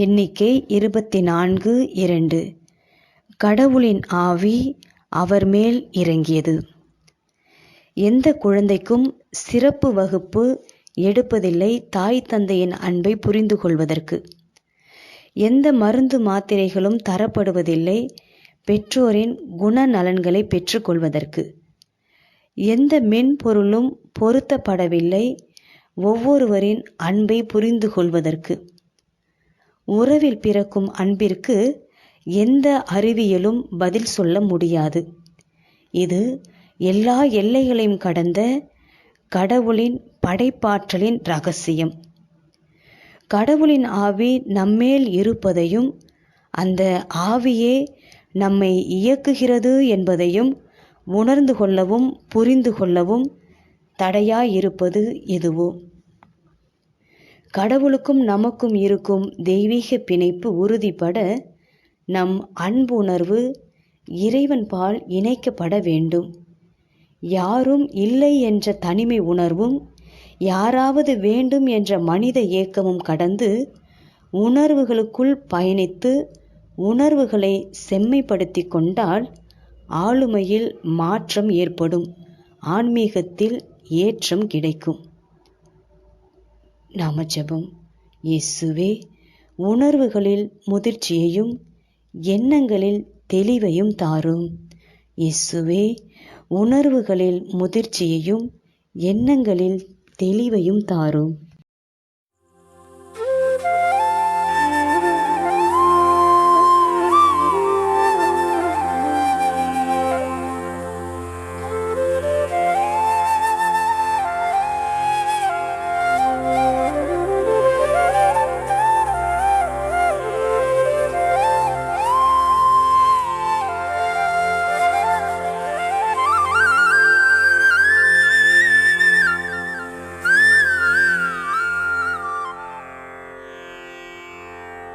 எண்ணிக்கை இருபத்தி நான்கு இரண்டு. கடவுளின் ஆவி அவர் மேல் இறங்கியது. எந்த குழந்தைக்கும் சிறப்பு வகுப்பு எடுப்பதில்லை தாய் தந்தையின் அன்பை புரிந்து கொள்வதற்கு. எந்த மருந்து மாத்திரைகளும் தரப்படுவதில்லை பெற்றோரின் குணநலன்களை பெற்றுக்கொள்வதற்கு எந்த மென்பொருளும் பொருத்தப்படவில்லை ஒவ்வொருவரின் அன்பை புரிந்து கொள்வதற்கு. உறவில் பிறக்கும் அன்பிற்கு எந்த அறிவியலும் பதில் சொல்ல முடியாது. இது எல்லா எல்லைகளையும் கடந்த கடவுளின் படைப்பாற்றலின் ரகசியம். கடவுளின் ஆவி நம்மேல் இருப்பதையும் அந்த ஆவியே நம்மை இயக்குகிறது என்பதையும் உணர்ந்து கொள்ளவும் புரிந்து கொள்ளவும் தடையாயிருப்பது எதுவோ. கடவுளுக்கும் நமக்கும் இருக்கும் தெய்வீக பிணைப்பு உறுதிப்பட நம் அன்புணர்வு இறைவன்பால் இணைக்கப்பட வேண்டும். யாரும் இல்லை என்ற தனிமை உணர்வும் யாராவது வேண்டும் என்ற மனித ஏக்கமும் கடந்து உணர்வுகளுக்குள் பயணித்து உணர்வுகளை செம்மைப்படுத்தி கொண்டால் ஆளுமையில் மாற்றம் ஏற்படும். ஆன்மீகத்தில் ஏற்றம் கிடைக்கும். நாம ஜெபம் இயேசுவே உணர்வுகளில் முதிர்ச்சியையும் எண்ணங்களில் தெளிவையும் தாரும். இயேசுவே உணர்வுகளில் முதிர்ச்சியையும் எண்ணங்களில் தெளிவையும் தாரும்.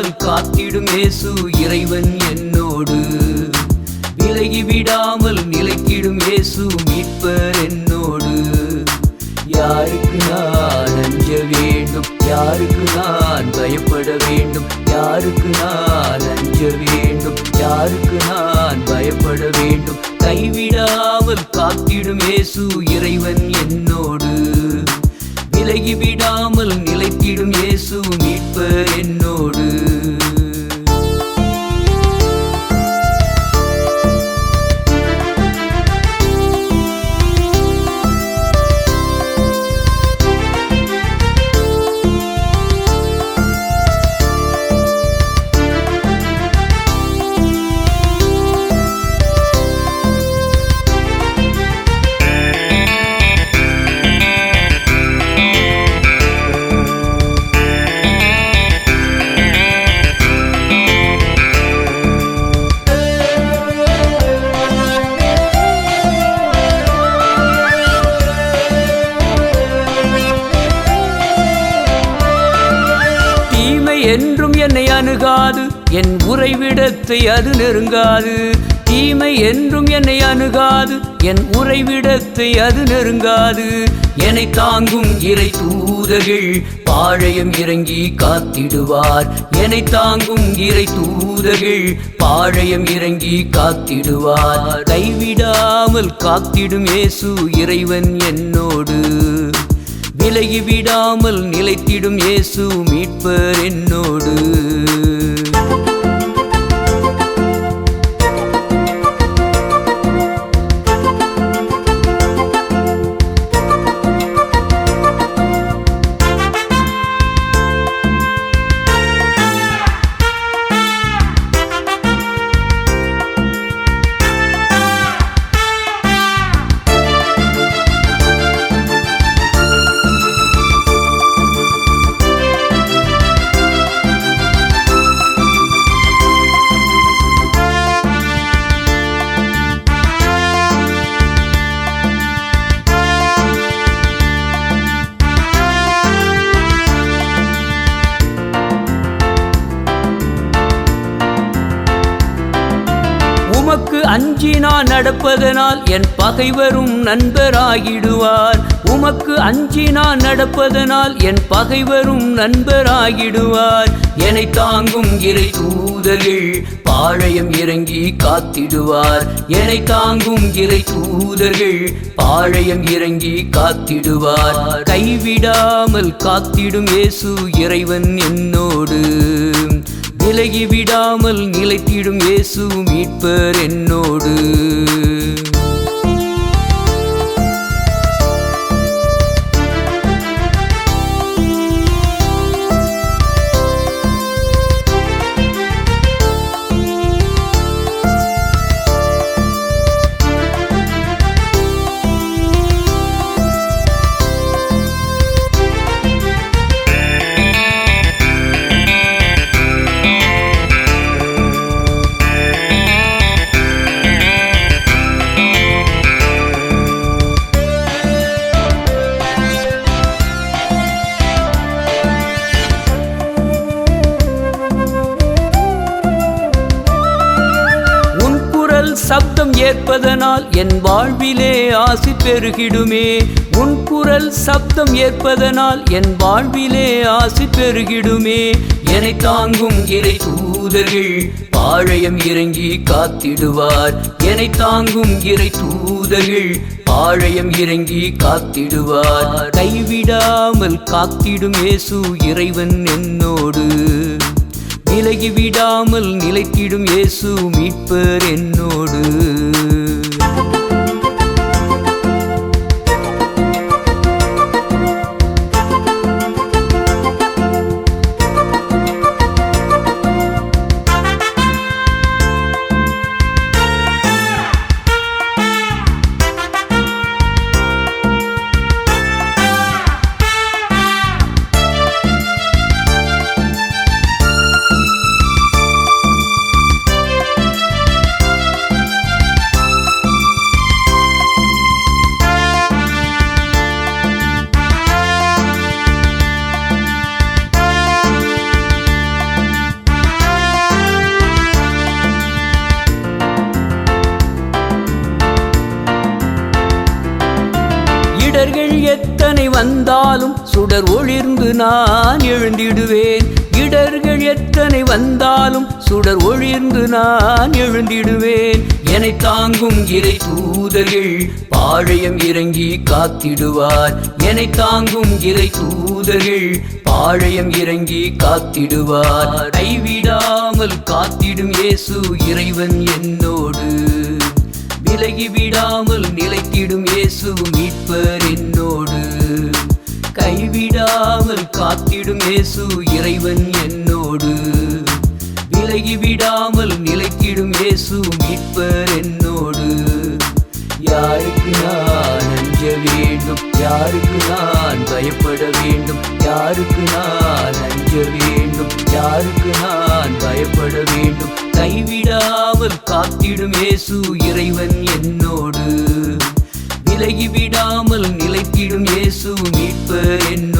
கைவிடாமல் காத்திடும் இயேசு இறைவன் என்னோடு. விலகி விடாமல் நிலைக்கிடும் இயேசு மீட்பர் என்னோடு. யாருக்கு நான் அஞ்ச வேண்டும்? யாருக்கு நான் பயப்பட வேண்டும்? யாருக்கு நான் அஞ்ச வேண்டும்? யாருக்கு நான் பயப்பட வேண்டும்? கைவிடாமல் காத்திடும் இயேசு இறைவன் என்னோடு. விலகி விடாமல் நிலைத்திடும் இயேசு மீட்பர் என்னோடு. தீமை என்றும் என்னை அணுகாது. என் உறைவிடத்தை அது நெருங்காது. தீமை என்றும் என்னை அணுகாது. என் உறைவிடத்தை அது நெருங்காது. என்னை தாங்கும் இறை தூதர்கள் பாழையம் இறங்கி காத்திடுவார். என்னை தாங்கும் இறை தூதர்கள் பாழையம் இறங்கி காத்திடுவார். கைவிடாமல் காத்திடும் இயேசு இறைவன் என்னோடு. விலகி விடாமல் நிலைத்திடும் இயேசு மீட்பர் என்னோடு. நடப்பதனால் என் பகைவரும் நண்பராகிடுவார். உமக்கு அஞ்சி நான் நடப்பதனால் என் பகைவரும் நண்பராகிடுவார். என்னை தாங்கும் இறை தூதர்கள் பாழையம் இறங்கி காத்திடுவார். என்னை தாங்கும் இறை தூதர்கள் பாழையம் இறங்கி காத்திடுவார். கைவிடாமல் காத்திடும் இயேசு இறைவன் என்னோடு. விலகி விடாமல் நிலைத்திடும் இயேசு மீட்பர் என்னோடு. வாழ்விலே ஆசி பெருகிடுமே. உன் குரல் சப்தம் ஏற்பதனால் என் வாழ்விலே ஆசி பெருகிடுமே. என்னை தாங்கும் இறை தூதர்கள் பாழையம் இறங்கி காத்திடுவார். என்னை தாங்கும் இறை தூதர்கள் பாழையம் இறங்கி காத்திடுவார். கைவிடாமல் காத்திடும் ஏசு இறைவன் என்னோடு. விலகிவிடாமல் நிலைத்திடும் இயேசு மீட்பர் என்னோடு. எத்தனை வந்தாலும் சுடர் ஒளிர்ந்து நான் எழுந்திடுவேன். இடர்கள் எத்தனை வந்தாலும் சுடர் ஒளிர்ந்து நான் எழுந்திடுவேன். என்னை தாங்கும் இறை தூதர்கள் பாழையம் இறங்கி காத்திடுவார். என்னை தாங்கும் இறை தூதர்கள் பாழையம் இறங்கி காத்திடுவார். கைவிடாமல் காத்திடும் இயேசு இறைவன் என்னோடு. விலகி விடாமல் நிலைத்திடும் இயேசு மீட்பர் என்னோடு. கைவிடாமல் காத்திடும் இயேசு இறைவன் என்னோடு. விலகி விடாமல் நிலைத்திடும் இயேசு மீட்பர் என்னோடு. யாருக்கு நான் அஞ்ச வேண்டும்? யாருக்கு நான் பயப்பட வேண்டும்? யாருக்கு நான் அஞ்ச வேண்டும்? யாருக்கு நான் பயப்பட வேண்டும்? கைவிடாமல் காத்திடும் ஏசு இறைவன் என்னோடு. விலகிவிடாமல் நிலைத்திடும் ஏசு மீட்பர் என்னோடு.